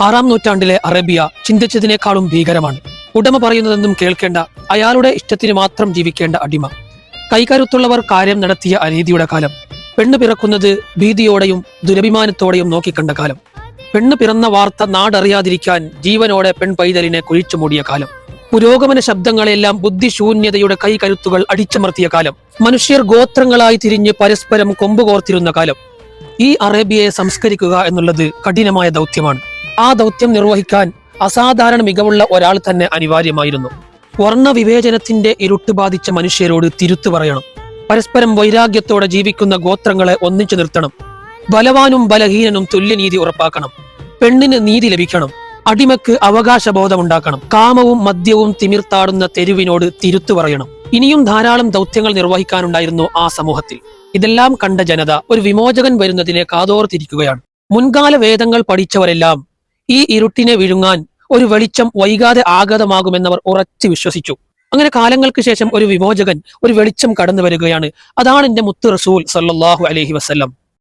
ആറാം നൂറ്റാണ്ടിലെ അറേബ്യ ചിന്തിച്ചതിനേക്കാളും ഭീകരമാണ്. ഉടമ പറയുന്നതെന്നും കേൾക്കേണ്ട അയാളുടെ ഇഷ്ടത്തിന് മാത്രം ജീവിക്കേണ്ട അടിമ. കൈകരുത്തുള്ളവർ കാര്യം നടത്തിയ അനീതിയുടെ കാലം. പെണ്ണ് പിറക്കുന്നത് ഭീതിയോടെയും ദുരഭിമാനത്തോടെയും നോക്കിക്കണ്ട കാലം. പെണ്ണ് പിറന്ന വാർത്ത നാടറിയാതിരിക്കാൻ ജീവനോടെ പെൺ പൈതലിനെ കുഴിച്ചു മൂടിയ കാലം. പുരോഗമന ശബ്ദങ്ങളെല്ലാം ബുദ്ധിശൂന്യതയുടെ കൈകരുത്തുകൾ അടിച്ചമർത്തിയ കാലം. മനുഷ്യർ ഗോത്രങ്ങളായി തിരിഞ്ഞ് പരസ്പരം കൊമ്പുകോർത്തിരുന്ന കാലം. ഈ അറേബ്യയെ സംസ്കരിക്കുക എന്നുള്ളത് കഠിനമായ ദൗത്യമാണ്. ആ ദൗത്യം നിർവഹിക്കാൻ അസാധാരണ മികവുള്ള ഒരാൾ തന്നെ അനിവാര്യമായിരുന്നു. വർണവിവേചനത്തിന്റെ ഇരുട്ട് ബാധിച്ച മനുഷ്യരോട് തിരുത്തു പറയണം. പരസ്പരം വൈരാഗ്യത്തോടെ ജീവിക്കുന്ന ഗോത്രങ്ങളെ ഒന്നിച്ചു നിർത്തണം. ബലവാനും ബലഹീനനും തുല്യനീതി ഉറപ്പാക്കണം. പെണ്ണിന് നീതി ലഭിക്കണം. അടിമക്ക് അവകാശബോധമുണ്ടാക്കണം. കാമവും മദ്യവും തിമിർത്താടുന്ന തെരുവിനോട് തിരുത്തു പറയണം. ഇനിയും ധാരാളം ദൗത്യങ്ങൾ നിർവഹിക്കാനുണ്ടായിരുന്നു ആ സമൂഹത്തിൽ. ഇതെല്ലാം കണ്ട ജനത ഒരു വിമോചകൻ വരുന്നതിനെ കാതോർത്തിരിക്കുകയാണ്. മുൻകാല വേദങ്ങൾ പഠിച്ചവരെല്ലാം ഈ ഇരുട്ടിനെ വിഴുങ്ങാൻ ഒരു വെളിച്ചം വൈകാതെ ആഗതമാകുമെന്നവർ ഉറച്ചു വിശ്വസിച്ചു. അങ്ങനെ കാലങ്ങൾക്ക് ശേഷം ഒരു വിമോചകൻ ഒരു വെളിച്ചം കടന്നു വരികയാണ് അതാണ് എന്റെ മുത്ത് റസൂൽ സല്ലാഹു അലഹി വസല്ലം.